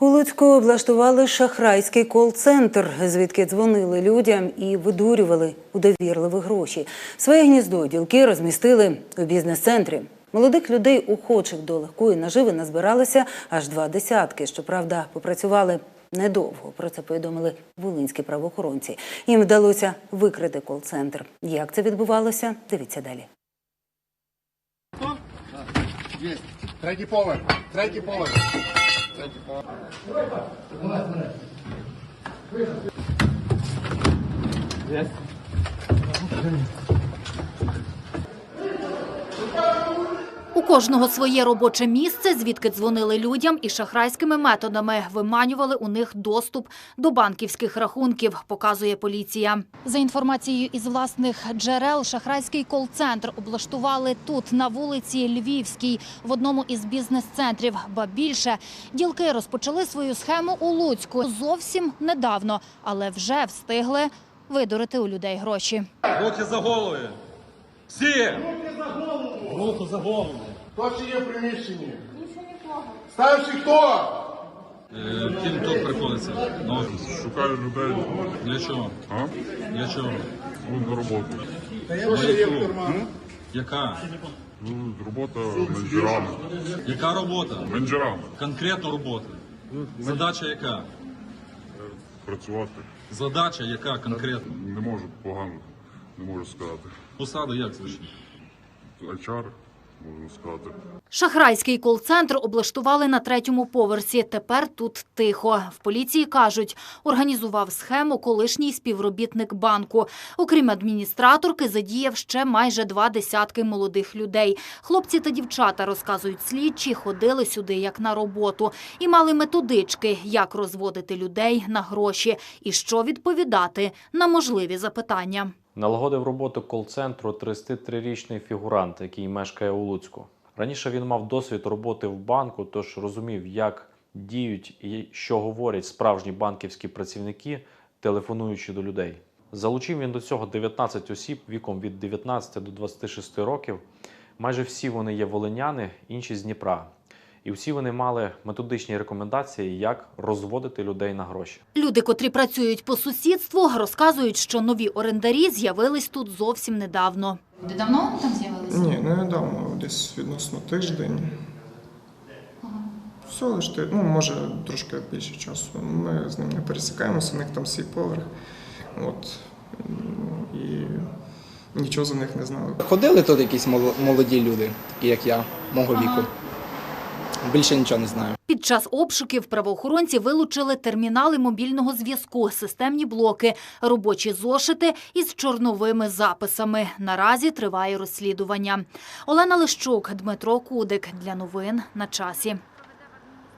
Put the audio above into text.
У Луцьку облаштували шахрайський кол-центр, звідки дзвонили людям і видурювали у довірливі гроші. Своє гніздо ділки розмістили у бізнес-центрі. Молодих людей, охочих до легкої наживи, назбиралося аж два десятки. Щоправда, попрацювали недовго. Про це повідомили волинські правоохоронці. Їм вдалося викрити кол-центр. Як це відбувалося? Дивіться далі. Є. Третій поверх. Третій поверх. Третій поверх. У кожного своє робоче місце, звідки дзвонили людям і шахрайськими методами виманювали у них доступ до банківських рахунків, показує поліція. За інформацією із власних джерел, шахрайський кол-центр облаштували тут, на вулиці Львівській, в одному із бізнес-центрів. Ба більше, ділки розпочали свою схему у Луцьку зовсім недавно, але вже встигли видурити у людей гроші. Руки за голови. Всі! Руку за голову. Хто ще є в приміщенні? Старший хто? Е, Ким тут приходиться? Ну, Шукаю людей для чого? а? Для чого? Ну, на роботу. Що є в? Яка? Ну, робота менеджерами. Яка робота? Менеджерами. Конкретно робота. Задача яка? Працювати. Задача яка конкретно? Не можу погано, не можу сказати. Посада як звучить? HR, можна сказати. Шахрайський кол-центр облаштували на третьому поверсі. Тепер тут тихо. В поліції кажуть, організував схему колишній співробітник банку. Окрім адміністраторки, задіяв ще майже два десятки молодих людей. Хлопці та дівчата, розказують слідчі, ходили сюди як на роботу і мали методички, як розводити людей на гроші і що відповідати на можливі запитання. Налагодив роботу кол-центру 33-річний фігурант, який мешкає у Луцьку. Раніше він мав досвід роботи в банку, тож розумів, як діють і що говорять справжні банківські працівники, телефонуючи до людей. Залучив він до цього 19 осіб віком від 19 до 26 років. Майже всі вони є волиняни, інші з Дніпра. І всі вони мали методичні рекомендації, як розводити людей на гроші. Люди, котрі працюють по сусідству, розказують, що нові орендарі з'явились тут зовсім недавно. Давно вони там з'явилися? Ні, не недавно, десь відносно тиждень. Все лише ти- ну, може трошки більше часу. Ми з ним не пересікаємося, у них там свій поверх. От. І нічого за них не знали. Ходили тут якісь моло- молоді люди, такі як я, мого віку. Більше нічого не знаю. Під час обшуків правоохоронці вилучили термінали мобільного зв'язку, системні блоки, робочі зошити із чорновими записами. Наразі триває розслідування. Олена Лищук, Дмитро Кудик. Для новин на часі.